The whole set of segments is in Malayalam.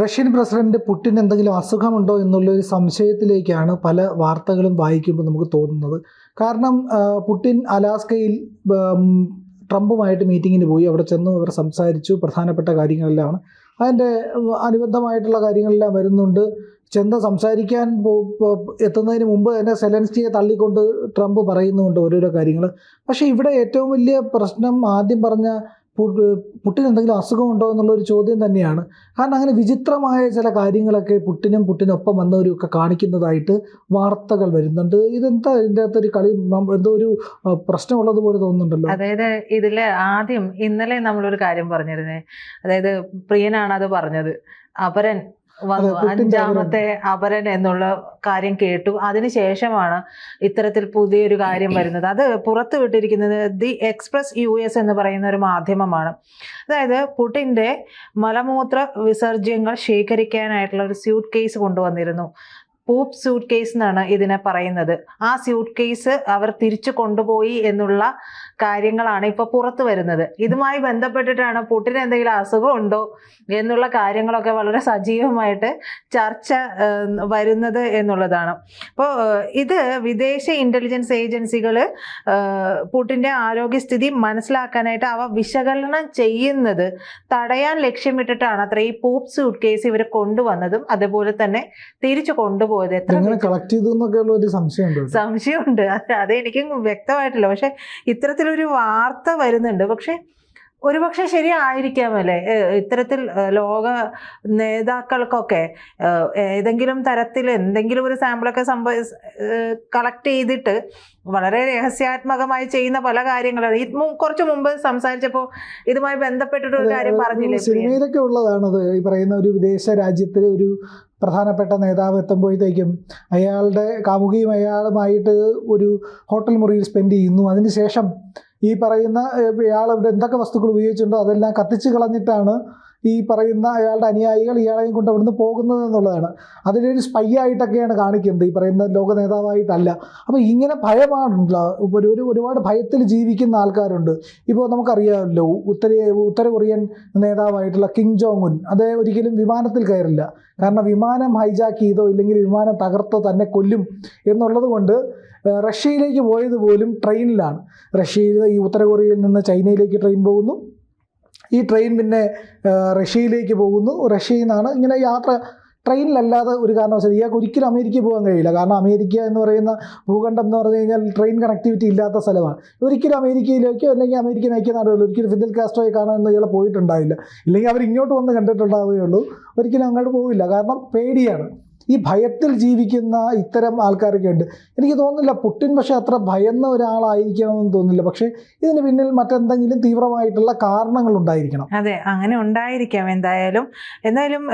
റഷ്യൻ പ്രസിഡന്റ് പുടിൻ എന്തെങ്കിലും അസുഖമുണ്ടോ എന്നുള്ളൊരു സംശയത്തിലേക്കാണ് പല വാർത്തകളും വായിക്കുമ്പോൾ നമുക്ക് തോന്നുന്നത്. കാരണം പുടിൻ അലാസ്കയിൽ ട്രംപുമായിട്ട് മീറ്റിങ്ങിന് പോയി. അവിടെ ചെന്നു അവർ സംസാരിച്ചു. പ്രധാനപ്പെട്ട കാര്യങ്ങളെല്ലാം അതിന്റെ അനുബന്ധമായിട്ടുള്ള കാര്യങ്ങളെല്ലാം വരുന്നുണ്ട്. ചെന്ന് സംസാരിക്കാൻ എത്തുന്നതിന് മുമ്പ് തന്നെ സെലൻസ്റ്റിയെ തള്ളിക്കൊണ്ട് ട്രംപ് പറയുന്നുണ്ട് ഓരോരോ കാര്യങ്ങൾ. പക്ഷേ ഇവിടെ ഏറ്റവും വലിയ പ്രശ്നം ആദ്യം പറഞ്ഞ പുട്ടിന് എന്തെങ്കിലും അസുഖമുണ്ടോ എന്നുള്ളൊരു ചോദ്യം തന്നെയാണ്. കാരണം അങ്ങനെ വിചിത്രമായ ചില കാര്യങ്ങളൊക്കെ പുട്ടിനും പുട്ടിനൊപ്പം വന്നവരും ഒക്കെ കാണിക്കുന്നതായിട്ട് വാർത്തകൾ വരുന്നുണ്ട്. ഇതെന്താ ഇതിന്റെ അകത്തൊരു കളി എന്തോ ഒരു പ്രശ്നമുള്ളത് പോലെ തോന്നുന്നുണ്ടല്ലോ? അതായത് ഇതിൽ ആദ്യം ഇന്നലെ നമ്മളൊരു കാര്യം പറഞ്ഞിരുന്നേ. അതായത് പ്രിയനാണ് അത് പറഞ്ഞത്. അപരൻ വന്നു. അഞ്ചാമത്തെ അപരൻ എന്നുള്ള കാര്യം കേട്ടു. അതിനുശേഷമാണ് ഇത്തരത്തിൽ പുതിയൊരു കാര്യം വരുന്നത്. അത് പുറത്തു വിട്ടിരിക്കുന്നത് ദി എക്സ്പ്രസ് യു എസ് എന്ന് പറയുന്ന ഒരു മാധ്യമമാണ്. അതായത് പുടിന്റെ മലമൂത്ര വിസർജ്യങ്ങൾ ശേഖരിക്കാനായിട്ടുള്ള ഒരു സ്യൂട്ട് കേസ് കൊണ്ടുവന്നിരുന്നു. പൂപ്പ് സ്യൂട്ട് കേസ് എന്നാണ് ഇതിനെ പറയുന്നത്. ആ സ്യൂട്ട് കേസ് അവർ തിരിച്ചു കൊണ്ടുപോയി എന്നുള്ള കാര്യങ്ങളാണ് ഇപ്പൊ പുറത്തു വരുന്നത്. ഇതുമായി ബന്ധപ്പെട്ടിട്ടാണ് പുട്ടിന് എന്തെങ്കിലും അസുഖം ഉണ്ടോ എന്നുള്ള കാര്യങ്ങളൊക്കെ വളരെ സജീവമായിട്ട് ചർച്ച വരുന്നത് എന്നുള്ളതാണ്. അപ്പോൾ ഇത് വിദേശ ഇന്റലിജൻസ് ഏജൻസികൾ പുട്ടിന്റെ ആരോഗ്യസ്ഥിതി മനസ്സിലാക്കാനായിട്ട് അവ വിശകലനം ചെയ്യുന്നത് തടയാൻ ലക്ഷ്യമിട്ടിട്ടാണ് അത്ര ഈ പൂപ്പ് സ്യൂട്ട് കേസ് ഇവർ കൊണ്ടുവന്നതും അതുപോലെ തന്നെ തിരിച്ചു കൊണ്ടുപോയത് എത്ര കളക്ട് ചെയ്തു എന്നൊക്കെയുള്ള ഒരു സംശയമുണ്ട് സംശയമുണ്ട്. അത് അത് എനിക്ക് വ്യക്തമായിട്ടില്ല. പക്ഷെ ഇത്തരത്തിലൊരു വാർത്ത വരുന്നുണ്ട്. പക്ഷെ ഒരുപക്ഷെ ശരിയായിരിക്കാമല്ലേ? ഇത്തരത്തിൽ ലോക നേതാക്കൾക്കൊക്കെ ഏതെങ്കിലും തരത്തിൽ എന്തെങ്കിലും ഒരു സാമ്പിളൊക്കെ സംഭവ കളക്ട് ചെയ്തിട്ട് വളരെ രഹസ്യാത്മകമായി ചെയ്യുന്ന പല കാര്യങ്ങളാണ്. ഇത് മു- കുറച്ച് മുമ്പ് സംസാരിച്ചപ്പോൾ ഇതുമായി ബന്ധപ്പെട്ടിട്ട് ഒരു കാര്യം പറഞ്ഞില്ലേ? സിനിമയിലൊക്കെ ഉള്ളതാണത്. ഈ പറയുന്ന ഒരു വിദേശ രാജ്യത്തിലെ ഒരു പ്രധാനപ്പെട്ട നേതാവ് എത്തുമ്പോഴത്തേക്കും അയാളുടെ കാമുകിയും അയാളുമായിട്ട് ഒരു ഹോട്ടൽ മുറിയിൽ സ്പെൻഡ് ചെയ്യുന്നു. അതിനുശേഷം ഈ പറയുന്ന ഇയാൾ എന്തൊക്കെ വസ്തുക്കൾ ഉപയോഗിച്ചിട്ടുണ്ടോ അതെല്ലാം കത്തിച്ച് കളഞ്ഞിട്ടാണ് ഈ പറയുന്ന അയാളുടെ അനുയായികൾ ഇയാളെയും കൊണ്ട് അവിടുന്ന് പോകുന്നത് എന്നുള്ളതാണ്. അതിലൊരു സ്പൈ ആയിട്ടൊക്കെയാണ് കാണിക്കുന്നത്. ഈ പറയുന്ന ലോക നേതാവായിട്ടല്ല. അപ്പോൾ ഇങ്ങനെ ഭയമാണുള്ള ഒരു ഒരു ഒരുപാട് ഭയത്തിൽ ജീവിക്കുന്ന ആൾക്കാരുണ്ട്. ഇപ്പോൾ നമുക്കറിയാമല്ലോ ഉത്തര ഉത്തര കൊറിയൻ നേതാവായിട്ടുള്ള കിം ജോങ് ഉൻ അദ്ദേഹം ഒരിക്കലും വിമാനത്തിൽ കയറില്ല. കാരണം വിമാനം ഹൈജാക്ക് ചെയ്തോ ഇല്ലെങ്കിൽ വിമാനം തകർത്തോ തന്നെ കൊല്ലും എന്നുള്ളത് കൊണ്ട് റഷ്യയിലേക്ക് പോയത് പോലും ട്രെയിനിലാണ് റഷ്യയിൽ ഈ ഉത്തര കൊറിയയിൽ നിന്ന് ചൈനയിലേക്ക് ട്രെയിൻ പോകുന്നു. ഈ ട്രെയിൻ പിന്നെ റഷ്യയിലേക്ക് പോകുന്നു. റഷ്യയിൽ നിന്നാണ് ഇങ്ങനെ യാത്ര ട്രെയിനിലല്ലാതെ ഒരു കാരണവശാലും ഇയാൾക്ക് ഒരിക്കലും അമേരിക്കയിൽ പോകാൻ കഴിയില്ല. കാരണം അമേരിക്ക എന്ന് പറയുന്ന ഭൂഖണ്ഡം എന്ന് പറഞ്ഞു കഴിഞ്ഞാൽ ട്രെയിൻ കണക്ടിവിറ്റി ഇല്ലാത്ത സ്ഥലമാണ്. ഒരിക്കലും അമേരിക്കയിലേക്കോ അല്ലെങ്കിൽ അമേരിക്കൻ ഐക്യനാടുകളിൽ ഒരിക്കലും ഫിദൽ കാസ്ട്രോയെ കാണാനൊന്നും ഇയാൾ പോയിട്ടുണ്ടാവില്ല. ഇല്ലെങ്കിൽ അവർ ഇങ്ങോട്ട് വന്ന് കണ്ടിട്ടുണ്ടാവുകയുള്ളൂ. ഒരിക്കലും അങ്ങോട്ട് പോവില്ല. കാരണം പേടിയാണ്. ഈ ഭയത്തിൽ ജീവിക്കുന്ന ഇത്തരം ആൾക്കാരൊക്കെ ഉണ്ട്. എനിക്ക് തോന്നുന്നില്ല പുട്ടിൻ പക്ഷേ അത്ര ഭയന്ന ഒരാളായിരിക്കണമെന്ന് തോന്നുന്നില്ല. പക്ഷേ ഇതിന് പിന്നിൽ മറ്റെന്തെങ്കിലും തീവ്രമായിട്ടുള്ള കാരണങ്ങൾ ഉണ്ടായിരിക്കണം. അതെ അങ്ങനെ ഉണ്ടായിരിക്കാം എന്തായാലും. എന്തായാലും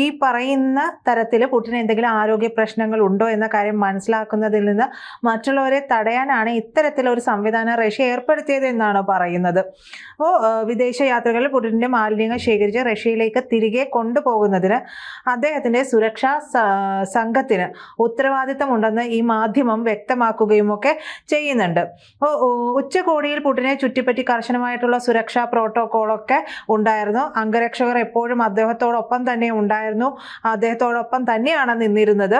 ഈ പറയുന്ന തരത്തിൽ പുട്ടിന് എന്തെങ്കിലും ആരോഗ്യ പ്രശ്നങ്ങൾ ഉണ്ടോ എന്ന കാര്യം മനസ്സിലാക്കുന്നതിൽ നിന്ന് മറ്റുള്ളവരെ തടയാനാണ് ഇത്തരത്തിലൊരു സംവിധാനം റഷ്യ ഏർപ്പെടുത്തിയത് എന്നാണ് പറയുന്നത്. അപ്പോൾ വിദേശ യാത്രകളിൽ പുട്ടിന്റെ മാലിന്യങ്ങൾ ശേഖരിച്ച് റഷ്യയിലേക്ക് തിരികെ കൊണ്ടുപോകുന്നതിന് അദ്ദേഹത്തിന്റെ സുരക്ഷാ സംഘത്തിന് ഉത്തരവാദിത്തമുണ്ടെന്ന് ഈ മാധ്യമം വ്യക്തമാക്കുകയും ഒക്കെ ചെയ്യുന്നുണ്ട് ഉച്ചകോടിയിൽ പുടിനെ ചുറ്റിപ്പറ്റി കർശനമായിട്ടുള്ള സുരക്ഷാ പ്രോട്ടോകോളൊക്കെ ഉണ്ടായിരുന്നു. അംഗരക്ഷകർ എപ്പോഴും അദ്ദേഹത്തോടൊപ്പം തന്നെ ഉണ്ടായിരുന്നു. അദ്ദേഹത്തോടൊപ്പം തന്നെയാണ് നിന്നിരുന്നത്.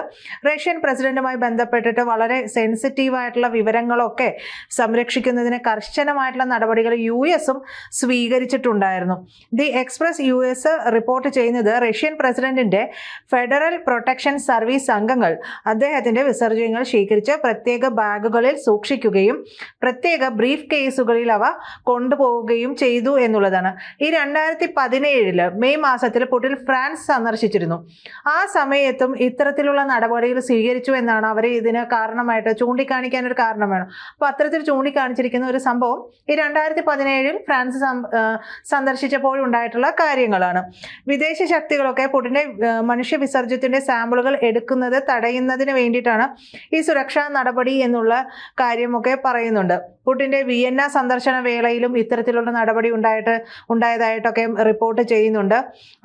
റഷ്യൻ പ്രസിഡന്റുമായി ബന്ധപ്പെട്ടിട്ട് വളരെ സെൻസിറ്റീവ് ആയിട്ടുള്ള വിവരങ്ങളൊക്കെ സംരക്ഷിക്കുന്നതിന് കർശനമായിട്ടുള്ള നടപടികൾ യു എസും സ്വീകരിച്ചിട്ടുണ്ടായിരുന്നു. The Express U S report ചെയ്യുന്നത് റഷ്യൻ പ്രസിഡന്റിന്റെ ഫെഡറൽ പ്രൊട്ടക്ഷൻ സർവീസ് അംഗങ്ങൾ അദ്ദേഹത്തിന്റെ വിസർജ്യങ്ങൾ ശേഖരിച്ച് പ്രത്യേക ബാഗുകളിൽ സൂക്ഷിക്കുകയും പ്രത്യേക ബ്രീഫ് കേസുകളിൽ അവ കൊണ്ടുപോവുകയും ചെയ്തു എന്നുള്ളതാണ്. ഈ രണ്ടായിരത്തി പതിനേഴിൽ മെയ് മാസത്തിൽ പുടിൻ ഫ്രാൻസ് സന്ദർശിച്ചിരുന്നു. ആ സമയത്തും ഇത്തരത്തിലുള്ള നടപടികൾ സ്വീകരിച്ചു എന്നാണ് അവർ ഇതിന് കാരണമായിട്ട് ചൂണ്ടിക്കാണിക്കാൻ ഒരു കാരണം വേണം. അപ്പോൾ അത്തരത്തിൽ ചൂണ്ടിക്കാണിച്ചിരിക്കുന്ന ഒരു സംഭവം ഈ രണ്ടായിരത്തി പതിനേഴിൽ ഫ്രാൻസ് സന്ദർശിച്ചപ്പോഴുണ്ടായിട്ടുള്ള കാര്യങ്ങളാണ്. വിദേശ ശക്തികളൊക്കെ പുടിന്റെ മനുഷ്യ വിസർജ്യത്തിന്റെ സാമ്പിളുകൾ എടുക്കുന്നത് തടയുന്നതിന് വേണ്ടിയിട്ടാണ് ഈ സുരക്ഷാ നടപടി എന്നുള്ള കാര്യമൊക്കെ പറയുന്നുണ്ട്. പുടിന്റെ വിയന്ന സന്ദർശന വേളയിലും ഇത്തരത്തിലുള്ള നടപടി ഉണ്ടായിട്ട് ഉണ്ടായതായിട്ടൊക്കെ റിപ്പോർട്ട് ചെയ്യുന്നുണ്ട്.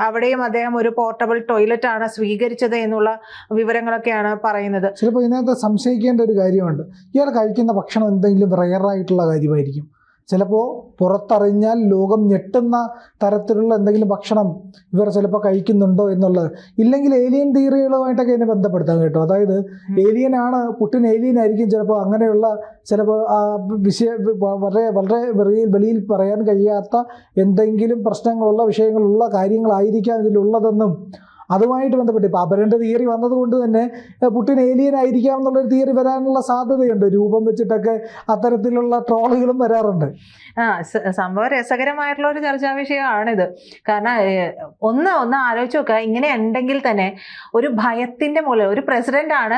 അവിടെയും അദ്ദേഹം ഒരു പോർട്ടബിൾ ടോയ്ലറ്റ് ആണ് സ്വീകരിച്ചത് എന്നുള്ള വിവരങ്ങളൊക്കെയാണ് പറയുന്നത്. ചിലപ്പോൾ ഇതിനകത്ത് സംശയിക്കേണ്ട ഒരു കാര്യമുണ്ട്. ഇയാൾ കഴിക്കുന്ന ഭക്ഷണം എന്തെങ്കിലും റയറായിട്ടുള്ള കാര്യമായിരിക്കും. ചിലപ്പോൾ പുറത്തറിഞ്ഞാൽ ലോകം ഞെട്ടുന്ന തരത്തിലുള്ള എന്തെങ്കിലും ഭക്ഷണം ഇവർ ചിലപ്പോൾ കഴിക്കുന്നുണ്ടോ എന്നുള്ളത്. ഇല്ലെങ്കിൽ ഏലിയൻ തിയറികളുമായിട്ടൊക്കെ ഇതിനെ ബന്ധപ്പെടുത്താം കേട്ടോ. അതായത് ഏലിയൻ ആണ് പുട്ടിൻ ഏലിയൻ ആയിരിക്കും ചിലപ്പോൾ അങ്ങനെയുള്ള ചിലപ്പോൾ ആ വിഷയ വളരെ വളരെ വെളിയിൽ വെളിയിൽ പറയാൻ കഴിയാത്ത എന്തെങ്കിലും പ്രശ്നങ്ങളുള്ള വിഷയങ്ങളുള്ള കാര്യങ്ങളായിരിക്കാം ഇതിലുള്ളതെന്നും അതുമായിട്ട് ബന്ധപ്പെട്ട് ഇപ്പോൾ അപരന്റെ തിയറി വന്നതുകൊണ്ട് തന്നെ പുട്ടിൻ ഏലിയൻ ആയിരിക്കാം എന്നുള്ളൊരു തിയറി വരാനുള്ള സാധ്യതയുണ്ട്. രൂപം വെച്ചിട്ടൊക്കെ അത്തരത്തിലുള്ള ട്രോളുകളും വരാറുണ്ട്. ആ സംഭവം രസകരമായിട്ടുള്ള ഒരു ചർച്ചാ വിഷയമാണിത് കാരണം ഒന്ന് ഒന്ന് ആലോചിച്ച് നോക്കുക. ഇങ്ങനെ ഉണ്ടെങ്കിൽ തന്നെ ഒരു ഭയത്തിന്റെ മുകളിൽ ഒരു പ്രസിഡന്റ് ആണ്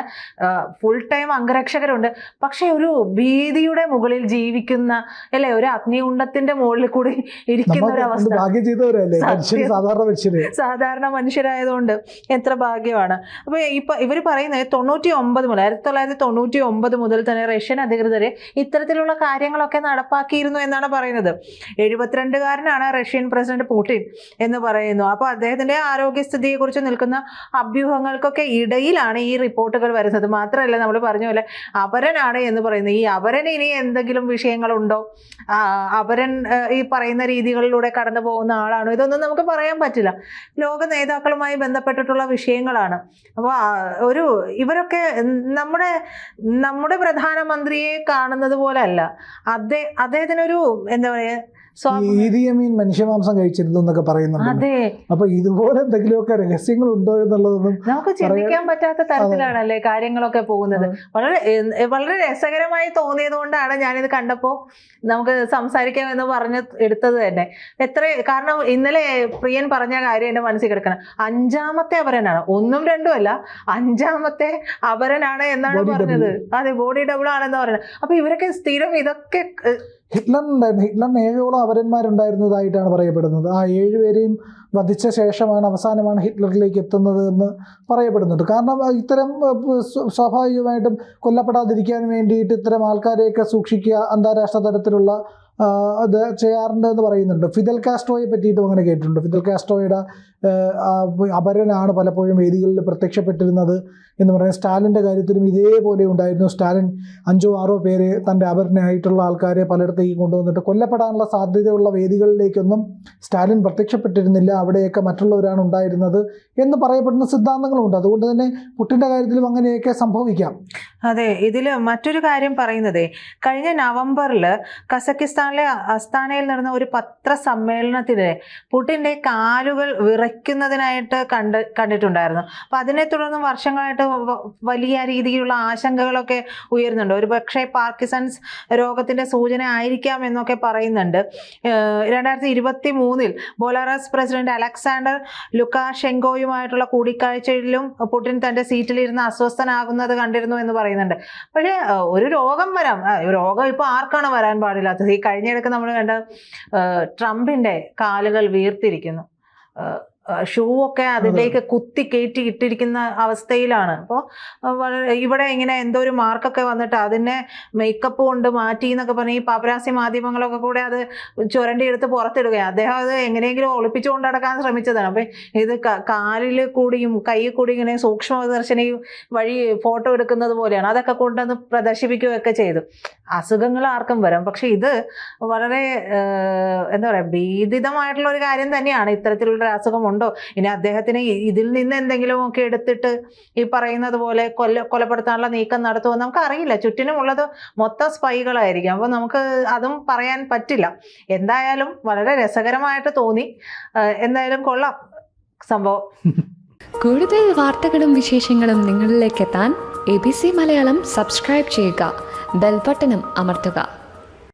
ഫുൾ ടൈം അംഗരക്ഷകരുണ്ട്. പക്ഷേ ഒരു ഭീതിയുടെ മുകളിൽ ജീവിക്കുന്ന അല്ലെ ഒരു അഗ്നികുണ്ടത്തിന്റെ മുകളിൽ കൂടി ഇരിക്കുന്ന ഒരു അവസ്ഥ. സാധാരണ മനുഷ്യര്. മനുഷ്യരായതുകൊണ്ട് എത്ര ഭാഗ്യമാണ്. അപ്പോൾ ഇപ്പൊ ഇവർ പറയുന്നത് തൊണ്ണൂറ്റി ഒമ്പത് മുതൽ ആയിരത്തി തൊള്ളായിരത്തി തൊണ്ണൂറ്റി ഒമ്പത് മുതൽ തന്നെ റഷ്യൻ അധികൃതരെ ഇത്തരത്തിലുള്ള കാര്യങ്ങളൊക്കെ നടപ്പാക്കിയിരുന്നു എന്നാണ് പറയുന്നത്. എഴുപത്തിരണ്ടുകാരനാണ് റഷ്യൻ പ്രസിഡന്റ് പുടിൻ എന്ന് പറയുന്നു. അപ്പോൾ അദ്ദേഹത്തിന്റെ ആരോഗ്യസ്ഥിതിയെക്കുറിച്ച് നിൽക്കുന്ന അഭ്യൂഹങ്ങൾക്കൊക്കെ ഇടയിലാണ് ഈ റിപ്പോർട്ടുകൾ വരുന്നത്. മാത്രമല്ല നമ്മൾ പറഞ്ഞ പോലെ അപരനാണ് എന്ന് പറയുന്നത്. ഈ അപരന് ഇനി എന്തെങ്കിലും വിഷയങ്ങളുണ്ടോ? അപരൻ ഈ പറയുന്ന രീതികളിലൂടെ കടന്നു പോകുന്ന ആളാണോ? ഇതൊന്നും നമുക്ക് പറയാൻ പറ്റില്ല. ലോക നേതാക്കളുമായി ബന്ധപ്പെട്ടിട്ടുള്ള വിഷയങ്ങളാണ്. അപ്പോൾ ഒരു ഇവരൊക്കെ നമ്മുടെ നമ്മുടെ പ്രധാനമന്ത്രിയെ കാണുന്നത് പോലെ അല്ല. അദ്ദേഹ അദ്ദേഹത്തിനൊരു എന്താ പറയാ സ്വ ഈ ഈദിയമീൻ മനുഷ്യമാംസം കഴിച്ചിരുന്നു എന്നൊക്കെ പറയുന്നുണ്ട് അതെ. അപ്പൊ ഇതുപോലെ എന്തെങ്കിലുമൊക്കെ രഹസ്യങ്ങൾ ഉണ്ടോ എന്നുള്ളതൊന്നും നമുക്ക് ചിന്തിക്കാൻ പറ്റാത്ത തരത്തിലാണല്ലേ കാര്യങ്ങളൊക്കെ പോകുന്നത്. വളരെ വളരെ രസകരമായി തോന്നിയത് കൊണ്ടാണ് ഞാനിത് കണ്ടപ്പോൾ നമുക്ക് സംസാരിക്കാം എന്ന് പറഞ്ഞ് എടുത്തത് തന്നെ. എത്ര കാരണം ഇന്നലെ പ്രിയൻ പറഞ്ഞ കാര്യം എന്റെ മനസ്സിൽ കിടക്കണം. അഞ്ചാമത്തെ അപരനാണ് ഒന്നും രണ്ടും അല്ല അഞ്ചാമത്തെ അപരനാണ് എന്നാണ് പറഞ്ഞത്. അതെ ബോഡി ഡബിൾ ആണെന്ന് പറയുന്നത് അപ്പൊ ഇവരൊക്കെ സ്ഥിരം ഇതൊക്കെ ഹിറ്റ്ലറിനുണ്ടായിരുന്നു ഹിറ്റ്ലറിന് ഏഴോളം അവരന്മാരുണ്ടായിരുന്നതായിട്ടാണ് പറയപ്പെടുന്നത്. ആ ഏഴുപേരെയും വധിച്ച ശേഷമാണ് അവസാനമാണ് ഹിറ്റ്ലറിലേക്ക് എത്തുന്നത് എന്ന് പറയപ്പെടുന്നുണ്ട്. കാരണം ഇത്തരം സ്വാഭാവികമായിട്ടും കൊല്ലപ്പെടാതിരിക്കാൻ വേണ്ടിയിട്ട് ഇത്തരം ആൾക്കാരെയൊക്കെ സൂക്ഷിക്കുക അന്താരാഷ്ട്ര തലത്തിലുള്ള അത് ചെയ്യാറുണ്ട് എന്ന് പറയുന്നുണ്ട്. ഫിദൽ കാസ്ട്രോയെ പറ്റിയിട്ടും അങ്ങനെ കേട്ടിട്ടുണ്ട്. ഫിദൽ കാസ്ട്രോയുടെ അപരനാണ് പലപ്പോഴും വേദികളിൽ പ്രത്യക്ഷപ്പെട്ടിരുന്നത് എന്ന് പറയുന്നത്. സ്റ്റാലിന്റെ കാര്യത്തിലും ഇതേപോലെ ഉണ്ടായിരുന്നു. സ്റ്റാലിൻ അഞ്ചോ ആറോ പേര് തന്റെ അപരനായിട്ടുള്ള ആൾക്കാരെ പലയിടത്തേക്ക് കൊണ്ടുവന്നിട്ട് കൊല്ലപ്പെടാനുള്ള സാധ്യതയുള്ള വേദികളിലേക്കൊന്നും സ്റ്റാലിൻ പ്രത്യക്ഷപ്പെട്ടിരുന്നില്ല അവിടെയൊക്കെ മറ്റുള്ളവരാണ് ഉണ്ടായിരുന്നത് എന്ന് പറയപ്പെടുന്ന സിദ്ധാന്തങ്ങളുമുണ്ട്. അതുകൊണ്ട് തന്നെ പുട്ടിന്റെ കാര്യത്തിലും അങ്ങനെയൊക്കെ സംഭവിക്കാം. അതെ ഇതിൽ മറ്റൊരു കാര്യം പറയുന്നതേ കഴിഞ്ഞ നവംബറിൽ കസക്കിസ്ഥാനിലെ അസ്താനയിൽ നടന്ന ഒരു പത്രസമ്മേളനത്തിന് പുട്ടിന്റെ കാലുകൾ വിറയ്ക്കുന്നതിനായിട്ട് കണ്ട് കണ്ടിട്ടുണ്ടായിരുന്നു. അപ്പം അതിനെ തുടർന്ന് വർഷങ്ങളായിട്ട് വലിയ രീതിയിലുള്ള ആശങ്കകളൊക്കെ ഉയരുന്നുണ്ട്. ഒരു പക്ഷേ പാർക്കിസൺസ് രോഗത്തിന്റെ സൂചന ആയിരിക്കാം എന്നൊക്കെ പറയുന്നുണ്ട്. രണ്ടായിരത്തി ഇരുപത്തി മൂന്നിൽ ബോലാറസ് പ്രസിഡന്റ് അലക്സാണ്ടർ ലുക്കാഷെങ്കോയുമായിട്ടുള്ള കൂടിക്കാഴ്ചയിലും പുടിൻ തന്റെ സീറ്റിലിരുന്ന് അസ്വസ്ഥനാകുന്നത് കണ്ടിരുന്നു എന്ന് പറയുന്നുണ്ട്. പക്ഷേ ഒരു രോഗം വരാം. രോഗം ഇപ്പോൾ ആർക്കാണ് വരാൻ പാടില്ലാത്തത്? ഈ കഴിഞ്ഞിടക്ക് നമ്മൾ കണ്ട ട്രംപിന്റെ കാലുകൾ വീർത്തിരിക്കുന്നു. ഷൂ ഒക്കെ അതിലേക്ക് കുത്തി കയറ്റി ഇട്ടിരിക്കുന്ന അവസ്ഥയിലാണ്. അപ്പോൾ ഇവിടെ ഇങ്ങനെ എന്തോ ഒരു മാർക്കൊക്കെ വന്നിട്ട് അതിനെ മേക്കപ്പ് കൊണ്ട് മാറ്റി എന്നൊക്കെ പറഞ്ഞ് ഈ പാപരാസി മാധ്യമങ്ങളൊക്കെ കൂടെ അത് ചുരണ്ടി എടുത്ത് പുറത്തിടുകയാണ്. അദ്ദേഹം അത് എങ്ങനെയെങ്കിലും ഒളിപ്പിച്ചു കൊണ്ടടക്കാൻ ശ്രമിച്ചതാണ്. അപ്പം ഇത് ക- കാലിൽ കൂടിയും കൈയിൽ കൂടി ഇങ്ങനെ സൂക്ഷ്മദർശിനി വഴി ഫോട്ടോ എടുക്കുന്നത് പോലെയാണ്. അതൊക്കെ കൊണ്ടുവന്ന് പ്രദർശിപ്പിക്കുകയൊക്കെ ചെയ്തു. അസുഖങ്ങൾ ആർക്കും വരാം. പക്ഷെ ഇത് വളരെ എന്താ പറയുക ഭീതിതമായിട്ടുള്ള ഒരു കാര്യം തന്നെയാണ് ഇത്തരത്തിലുള്ള അസുഖം ഉണ്ടോ? ഇനി അദ്ദേഹത്തിന് ഇതിൽ നിന്ന് എന്തെങ്കിലും ഒക്കെ എടുത്തിട്ട് ഈ പറയുന്നത് പോലെ കൊല്ല കൊലപ്പെടുത്താനുള്ള നീക്കം നടത്തുമോ നമുക്ക് അറിയില്ല ചുറ്റിനുമുള്ളത് മൊത്തം സ്പൈകളായിരിക്കും. അപ്പോൾ നമുക്ക് അതും പറയാൻ പറ്റില്ല. എന്തായാലും വളരെ രസകരമായിട്ട് തോന്നി. എന്തായാലും കൊള്ളാം സംഭവം. കൂടുതൽ വാർത്തകളും വിശേഷങ്ങളും നിങ്ങളിലേക്ക് എത്താൻ A B C Malayalam subscribe ചെയ്യുക. ബെൽബട്ടനും അമർത്തുക.